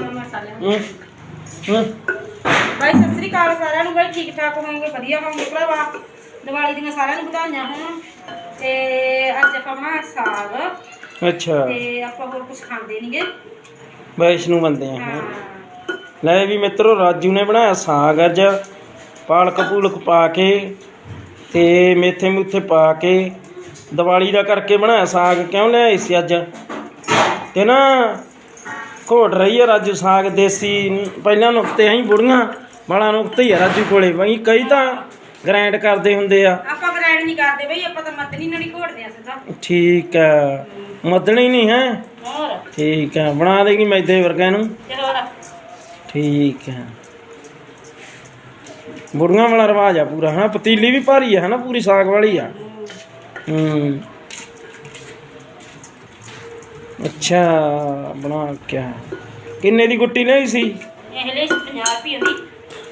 ਮੈਂ ਬਾਈ ਸਤਿ ਸ੍ਰੀ ਅਕਾਲ ਸਾਰਿਆਂ ਨੂੰ। ਬਾਈ ਠੀਕ ਠਾਕ ਹੋਵੋਗੇ? ਵਧੀਆ ਹੋਵੋਗੇ? ਭਰਾਵਾ ਦੀਵਾਲੀ ਦੀਆਂ ਸਾਰਿਆਂ ਨੂੰ ਵਧਾਈਆਂ ਹੋਣ। ਤੇ ਅੱਜ ਆਪਾਂ ਬਣਾ ਸਾਗ। ਅੱਛਾ। ਤੇ ਆਪਾਂ ਹੋਰ ਕੁਝ ਖਾਂਦੇ ਨਹੀਂਗੇ ਵੈਸ਼ਨੂ ਬੰਦੇ ਆ। ਹਾਂ। ਲੈ ਵੀ ਮਿੱਤਰੋ ਰਾਜੂ ਨੇ ਬਣਾਇਆ ਸਾਗ ਅੱਜ। ਪਾਲਕ ਪੂਲਕ ਪਾ ਕੇ ਤੇ ਮੇਥੇ ਮੂਥੇ ਪਾ ਕੇ ਦੀਵਾਲੀ ਦਾ ਕਰਕੇ ਬਣਾਇਆ ਸਾਗ। ਕਿਉਂ ਲਿਆਏ ਸੀ ਅੱਜ? ਤੇ ਨਾ ਘੋਟ ਰਹੀ ਹੈ ਰਾਜੂ ਸਾਗ ਦੇਸੀ ਪਹਿਲਾਂ ਨੁਕਤੇ ਆਂ ਬੁੜੀਆਂ ਵਾਲਾ ਨੁਕਤੇ ਹੀ ਆ ਰਾਜੂ ਕੋਲੇ। ਬਈ ਕਈ ਤਾਂ ਗ੍ਰਾਈਂਡ ਕਰਦੇ ਹੁੰਦੇ ਆ। ਆਪਾਂ ਗ੍ਰਾਈਂਡ ਨਹੀਂ ਕਰਦੇ ਬਈ ਆਪਾਂ ਤਾਂ ਮੱਦਨੀ ਨਾਲ ਹੀ ਘੋੜਦੇ ਆ ਸਿੱਧਾ। ਠੀਕ ਹੈ ਮੱਦਣੀ ਨਹੀਂ ਹੈ? ਹੋਰ? ਠੀਕ ਹੈ ਬਣਾ ਦੇਗੀ ਮੈਦੇ ਵਰਗਾ ਨੂੰ। ਹੋਰ। ਠੀਕ ਹੈ ਬੁੜੀਆਂ ਵਾਲਾ ਰਿਵਾਜ ਆ ਪੂਰਾ ਹਨਾ? ਪਤੀਲੀ ਵੀ ਭਾਰੀ ਆ ਹਨਾ? ਪੂਰੀ ਸਾਗ ਵਾਲੀ ਆ। ਹੂੰ। ਅੱਛਾ ਬਣਾ ਕਿਆ ਕਿੰਨੇ ਦੀ ਗੁੱਟੀ ਲਈ ਸੀ? ਇਹ ਲਈ 50 ਰੁਪਏ ਦੀ।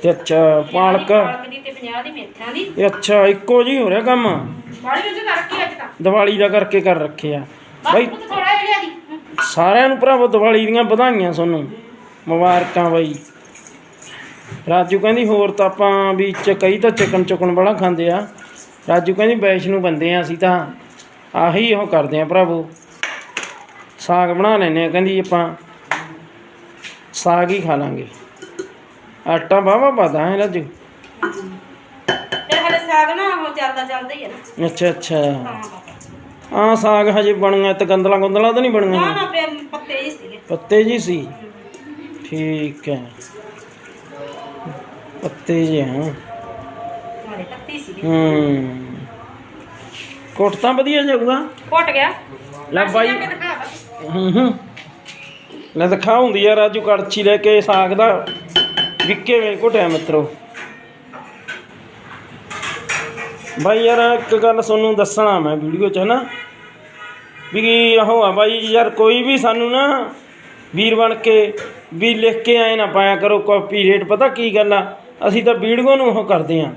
ਤੇ ਅੱਛਾ ਪਾਲਕ? ਪਾਲਕ ਦੀ ਤੇ 50 ਦੀ ਮੇਥਿਆਂ ਦੀ। ਇਹ ਅੱਛਾ ਇੱਕੋ ਜੀ ਹੋ ਰਿਹਾ ਕੰਮ? ਬਾੜੀ ਵਿੱਚ ਕਰਕੇ ਅੱਜ ਤਾਂ। ਦੀਵਾਲੀ ਦਾ ਕਰਕੇ ਕਰ ਰੱਖਿਆ ਬਾਈ ਪੁੱਤ ਥੋੜਾ ਜਿਹਾ ਲਿਆ ਦੀ। ਸਾਰਿਆਂ ਨੂੰ ਭਰਾਵੋ ਦੀਵਾਲੀ ਦੀਆਂ ਵਧਾਈਆਂ ਤੁਹਾਨੂੰ। ਮੁਬਾਰਕਾਂ ਬਾਈ। ਰਾਜੂ ਕਹਿੰਦੀ ਹੋਰ ਤਾਂ ਆਪਾਂ ਵੀ ਚ ਕਈ ਤਾਂ ਚਿਕਨ ਚੁਕਨ ਬੜਾ ਖਾਂਦੇ ਆ। ਰਾਜੂ ਕਹਿੰਦੀ ਵੈਸ਼ਨੂੰ ਬੰਦੇ ਆ ਅਸੀਂ ਤਾਂ ਆਹੀ ਉਹ ਕਰਦੇ ਆ ਭਰਾਵੋ। ਸਾਗ ਬਣਾ ਲੈਨੇ ਆ ਕਹਿੰਦੀ ਆਪਾਂ ਸਾਗ ਹੀ ਖਾ ਲਾਂਗੇ। ਆਟਾ ਬਾਵਾ ਪਾਦਾ ਹੈ ਰਾਜੂ ਤੇ ਹਲੇ ਸਾਗ ਨਾ ਉਹ ਚੱਲਦਾ ਚੱਲਦਾ ਹੀ ਹੈ ਨਾ। ਅੱਛਾ ਅੱਛਾ। ਆ ਸਾਗ ਹਜੇ ਬਣੂਗਾ ਤੇ ਗੰਦਲਾਂ ਗੁੰਦਲਾਂ ਤਾਂ ਨਹੀਂ ਨਾ ਬਣੂਗੀਆਂ ਨਾ ਪੇ ਪੱਤੇ ਹੀ ਸੀਗੇ। ਪੱਤੇ ਜੀ ਸੀ? ਠੀਕ ਹੈ। ਪੱਤੇ ਜੀ ਹਾਂ ਮਾਰੇ ਪੱਤੇ ਸੀਗੇ। ਹੂੰ। ਕੋਟ ਤਾਂ ਵਧੀਆ ਜਾਊਗਾ। ਘੁੱਟ ਗਿਆ। ਲੈ ਬਾਈ। ਕੇ ਦਿਖਾ ਹੁੰਦੀ ਆ ਰਾਜੂ ਕੜਛੀ ਲੈ ਕੇ ਸਾਗ ਦਾ। ਵਿੱਕੇ ਵੇ ਘੁੱਟਿਆ ਮਿੱਤਰੋ। ਬਾਈ ਯਾਰ, ਇੱਕ ਗੱਲ ਤੁਹਾਨੂੰ ਦੱਸਣਾ ਮੈਂ ਵੀਡੀਓ 'ਚ ਨਾ ਵੀ ਆਹੋ ਆ ਬਾਈ ਯਾਰ, ਕੋਈ ਵੀ ਸਾਨੂੰ ਨਾ ਵੀਰ ਬਣ ਕੇ, ਵੀ ਲਿਖ ਕੇ ਆਏ ਨਾ ਪਾਇਆ ਕਰੋ ਕਾਪੀ ਰੇਟ ਪਤਾ ਕੀ ਗੱਲ ਆ? ਅਸੀਂ ਤਾਂ ਵੀਡੀਓ ਨੂੰ ਉਹ ਕਰਦੇ ਆ।